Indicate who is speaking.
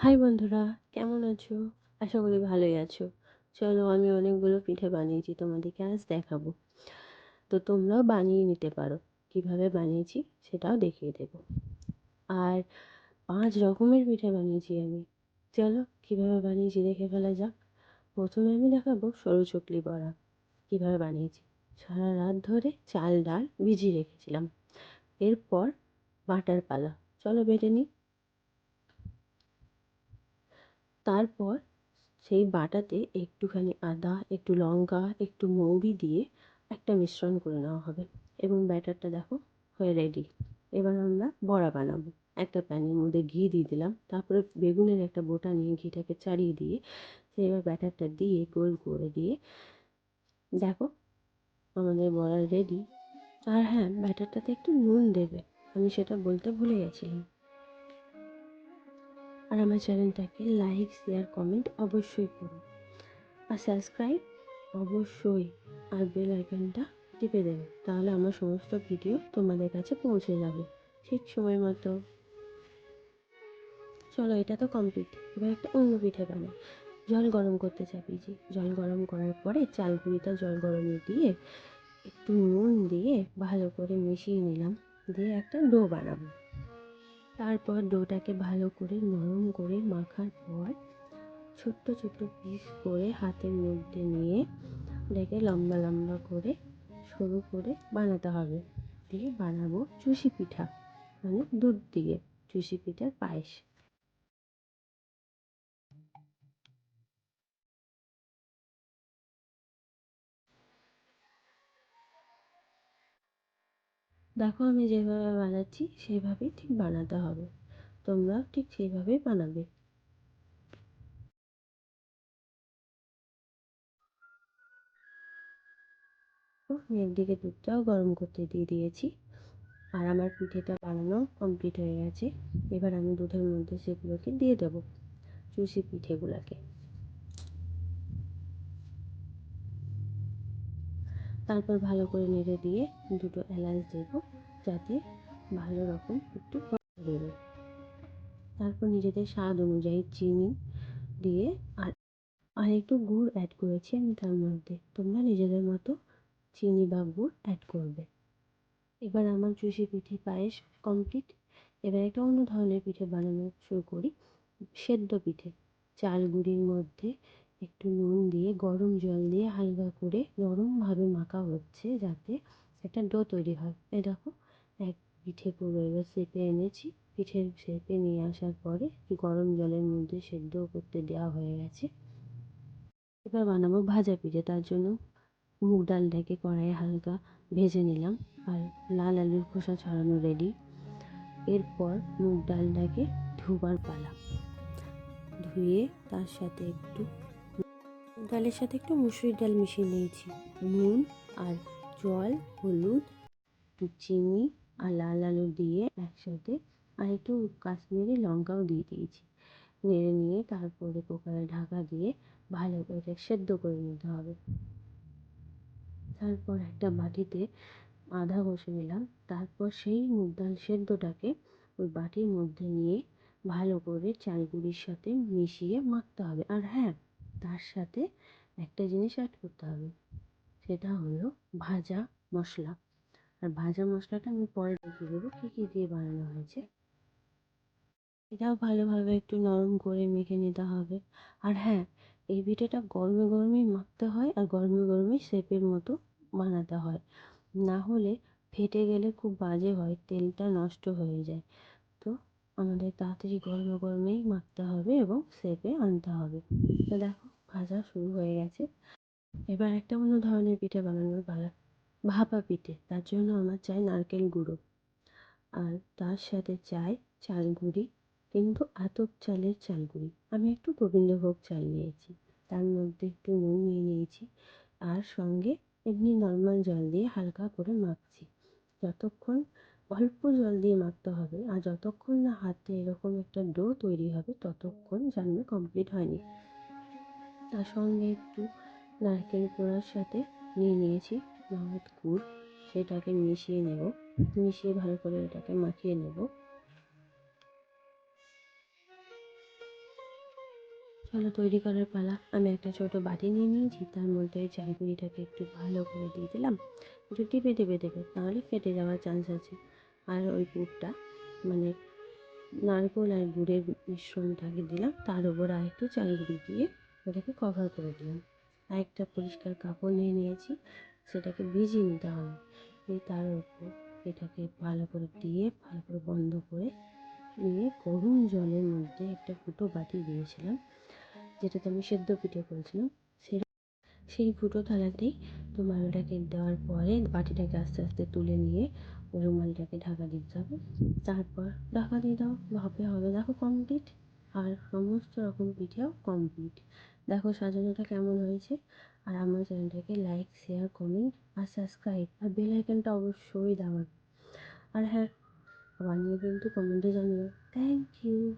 Speaker 1: High বন্ধুরা, কেমন আছো? আশা করি ভালোই আছো। চলো, আমি অনেকগুলো পিঠে বানিয়েছি তোমাদেরকে আজ দেখাবো। তো তোমরাও বানিয়ে নিতে পারো। কীভাবে বানিয়েছি সেটাও দেখিয়ে দেব। আর পাঁচ রকমের পিঠে বানিয়েছি আমি। চলো, কীভাবে বানিয়েছি দেখে ফেলা যাক। প্রথমে আমি দেখাবো সরু চকলি বড়া। কীভাবে বানিয়েছি? সারা রাত ধরে চাল, ডাল ভিজিয়ে রেখেছিলাম। এরপর বাটার পালা। চলো, বেটে নিই। তারপর সেই বাটাতে একটুখানি আদা, একটু লঙ্কা, একটু মৌরি দিয়ে একটা মিশ্রণ করে নেওয়া হবে এবং ব্যাটারটা দেখো হয়ে রেডি এবার আমরা বড়া বানাবো। একটা প্যানের মধ্যে ঘি দিয়ে দিলাম। তারপরে বেগুনের একটা বোটা নিয়ে ঘিটাকে চাড়িয়ে দিয়ে এবার ব্যাটারটা দিয়ে গোল করে দিয়ে দেখো আমাদের বড়া রেডি আর হ্যাঁ ব্যাটারটাতে একটু নুন দেবে। আমি সেটা বলতে ভুলে গেছিলাম। আর আমার চ্যানেলটাকে লাইক, শেয়ার, কমেন্ট অবশ্যই করুন। আর সাবস্ক্রাইব অবশ্যই আর বেল আইকনটা টিপে দেবে তাহলে আমার সমস্ত ভিডিও তোমাদের কাছে পৌঁছে যাবে ঠিক সময় মতো। চলো, এটা তো কমপ্লিট এবার একটা অন্য পিঠে বানাই। জল গরম করতে চাপিয়েছি জল গরম করার পরে চাল গুঁড়িটা জল গরমে দিয়ে একটু নুন দিয়ে ভালো করে মিশিয়ে নিলাম। দিয়ে একটা ডো বানাবো। তারপর ডোটাকে ভালো করে নরম করে মাখার পর ছোট্ট ছোট্ট পিস করে হাতের মধ্যে নিয়ে এটাকে লম্বা লম্বা করে সরু করে বানাতে হবে। দিয়ে বানাবো চুষি পিঠা মানে দুধ দিয়ে, চুষি পিঠার পায়েস। দেখো আমি যেভাবে বানাচ্ছি সেভাবেই ঠিক বানাতে হবে। তোমরাও ঠিক সেইভাবেই বানাবে। একদিকে দুধটাও গরম করতে দিয়ে দিয়েছি, আর আমার পিঠেটা বানানো কমপ্লিট হয়ে গেছে। এবার আমি দুধের মধ্যে সেগুলোকে দিয়ে দেবো, চুষি পিঠেগুলোকে। তারপর ভালো করে নেড়ে দিয়ে দুটো এলাচ দেবো যাতে ভালো রকম একটু বেরোয়। তারপর নিজেদের স্বাদ অনুযায়ী চিনি দিয়ে আর আর একটু গুড় অ্যাড করেছি আমি তার মধ্যে। তোমরা নিজেদের মতো চিনি বা গুড় অ্যাড করবে। এবার আমার চুষি পিঠে পায়েস কমপ্লিট এবার একটা অন্য ধরনের পিঠে বানানো শুরু করি। সেদ্ধ পিঠে। চাল গুঁড়ির মধ্যে একটু নুন দিয়ে গরম জল দিয়ে হালকা করে নরমভাবে মাখা হচ্ছে যাতে একটা ডো তৈরি হয়। এই দেখো, এক পিঠে পুরো এবার শেপে এনেছি। পিঠের শেপে নিয়ে আসার পরে গরম জলের মধ্যে সেদ্ধ করতে দেওয়া হয়ে গেছে। এবার বানাবো ভাজা পিঠে, তার জন্য মুগ ডালটাকে কড়াইয়ে হালকা ভেজে নিলাম আর লাল আলুর খোসা ছড়ানো রেডি এরপর মুগ ডালটাকে ধোবার পালা। ধুয়ে তার সাথে একটু ডালের সাথে একটু মুসুরির ডাল মিশিয়ে নিয়েছি। নুন আর জল, হলুদ, চিনি আর লাল আলু দিয়ে একসাথে আর একটু কাশ্মীরি লঙ্কাও দিয়ে দিয়েছি। নেড়ে নিয়ে তারপরে কুকারে ঢাকা দিয়ে ভালো করে সেদ্ধ করে নিতে হবে। তারপর একটা বাটিতে আধা বসে নিলাম। তারপর সেই মুগ ডাল সেদ্ধটাকে ওই বাটির মধ্যে নিয়ে ভালো করে চালগুড়ির সাথে মিশিয়ে মাখতে হবে। আর হ্যাঁ তার সাথে একটা জিনিস অ্যাড করতে হবে। সেটা হলো ভাজা মশলা। আর ভাজা মশলাটা আমি পরে দেখিয়ে দেবো কী কী দিয়ে বানানো হয়েছে। এটাও ভালোভাবে একটু নরম করে মেখে নিতে হবে। আর হ্যাঁ এই পিঠেটা গরমে গরমেই মাখতে হয় আর গরমে গরমেই শেপের মতো বানাতে হয়। না হলে ফেটে গেলে খুব বাজে হয়, তেলটা নষ্ট হয়ে যায়। তো আমাদের তাড়াতাড়ি গরমে গরমেই মাখতে হবে এবং শেপে আনতে হবে। তো দেখো ভাজা শুরু হয়ে গেছে। এবার একটা অন্য ধরনের পিঠে বানানোর পালা। ভাপা পিঠে, তার জন্য আমার চাই নারকেল গুঁড়ো। আর তার সাথে চাই চাল গুঁড়ি কিন্তু আতপ চালের চাল গুঁড়ি। আমি একটু গোবিন্দভোগ চাল নিয়েছি। তার মধ্যে একটু নুন নিয়ে নিয়েছি। আর সঙ্গে এমনি নর্মাল জল দিয়ে হালকা করে মাখছি। যতক্ষণ অল্প জল দিয়ে মাখতে হবে আর যতক্ষণ না হাতে এরকম একটা ডো তৈরি হবে, ততক্ষণ জানবে কমপ্লিট হয়নি। তার সঙ্গে একটু নারকেল কোড়ার সাথে নিয়ে নিয়েছি নগদ গুড়। সেটাকে মিশিয়ে নেব। মিশিয়ে ভালো করে এটাকে মাখিয়ে নেব। চলো তৈরি করার পালা। আমি একটা ছোট বাটি নিয়ে নিয়েছি। তার মধ্যে ওই চালগুড়িটাকে একটু ভালো করে দিয়ে দিলাম। একটু টিপে টিপে দেবে, তাহলে ফেটে যাওয়ার চান্স আছে। আর ওই গুড়টা মানে নারকেল আর গুড়ের মিশ্রণটাকে দিলাম। তার উপর আর একটু চাল গুঁড়ি দিয়ে ওটাকে কভার করে দিলাম। আর একটা পরিষ্কার কাপড় নিয়ে নিয়েছি, সেটাকে ভিজিয়ে নিতে হবে। দিয়ে তার উপর এটাকে ভালো করে দিয়ে, ভালো করে বন্ধ করে নিয়ে গরম জলের মধ্যে একটা ফুটো বাটি দিয়েছিলাম, যেটাতে আমি সেদ্ধ পিঠে করেছিলাম। সেই ফুটো থালাতেই রুমালটাকে দেওয়ার পরে বাটিটাকে আস্তে আস্তে তুলে নিয়ে রুমালটাকে ঢাকা দিতে হবে। তারপর ঢাকা দিয়ে দাও, ভাপে হবে। দেখো কমপ্লিট আর সমস্ত রকম পিঠেও কমপ্লিট দেখো সাজানোটা কেমন হয়েছে। আর আমার চ্যানেলটাকে লাইক শেয়ার কমেন্ট আর সাবস্ক্রাইব আর বেল আইকনটা অবশ্যই দাবান আর হ্যাঁ বানিয়ে কিন্তু কমেন্টে জানিও। Thank you